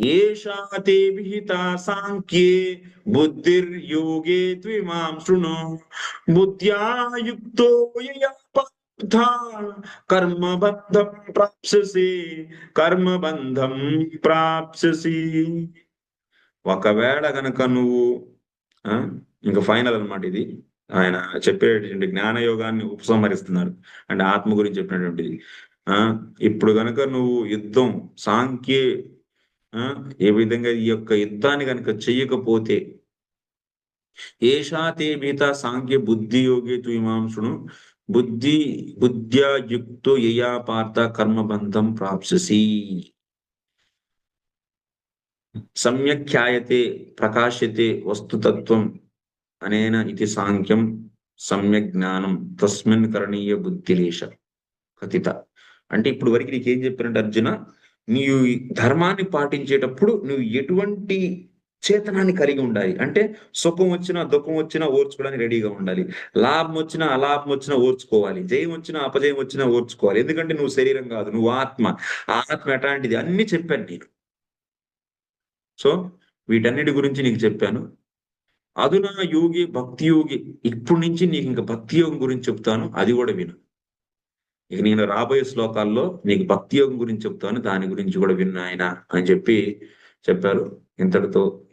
ఏషా తే విహిత సాంఖ్యే బుద్ధిర్యోగే త్విమాం శృణు బుద్ధ్యా యుక్తో యయా పార్థ కర్మబంధం ప్రాప్స్యసి కర్మబంధం ప్రాప్స్యసి ఒకవేళ గనక నువ్వు ఆ, ఇంకా ఫైనల్ అన్నమాట ఇది. ఆయన చెప్పేటువంటి జ్ఞానయోగాన్ని ఉపసంహరిస్తున్నారు. అంటే ఆత్మ గురించి చెప్పినటువంటిది. ఆ ఇప్పుడు గనక నువ్వు యుద్ధం సాంఖ్యే ఏ విధంగా ఈ యొక్క యుద్ధాన్ని కనుక చెయ్యకపోతే ఏషా తే సాంఖ్య బుద్ధి యోగే తు బుద్ధి బుద్ధ్యా యుక్తో యయా పార్థ కర్మబంధం ప్రాప్ససి సమ్యక్ ఖ్యాయతే ప్రకాశ్యతే వస్తుతత్వం అనేన ఇది సాంఖ్యం సమ్యక్ జ్ఞానం తస్మిన్ కరణీయ బుద్ధిలేశ కథిత. అంటే ఇప్పుడు వరకు నీకేం చెప్పారంటే అర్జున? నీవు ధర్మాన్ని పాటించేటప్పుడు నువ్వు ఎటువంటి చేతనాన్ని కలిగి ఉండాలి? అంటే సుఖం వచ్చినా దుఃఖం వచ్చినా ఓర్చుకోవడానికి రెడీగా ఉండాలి. లాభం వచ్చినా అలాభం వచ్చినా ఓర్చుకోవాలి. జయం వచ్చినా అపజయం వచ్చినా ఓర్చుకోవాలి. ఎందుకంటే నువ్వు శరీరం కాదు నువ్వు ఆత్మ. ఆత్మ ఎట్లాంటిది? అన్ని చెప్పాను నేను. సో వీటన్నిటి గురించి నీకు చెప్పాను. అదునా యోగి భక్తి యోగి ఇప్పటి నుంచి నీకు ఇంకా భక్తి యోగం గురించి చెప్తాను. అది కూడా విను. ఇక నేను రాబోయే శ్లోకాల్లో నీకు భక్తి యోగం గురించి చెప్తాను దాని గురించి కూడా విను ఆయన అని చెప్పి చెప్పారు. ఇంతటితో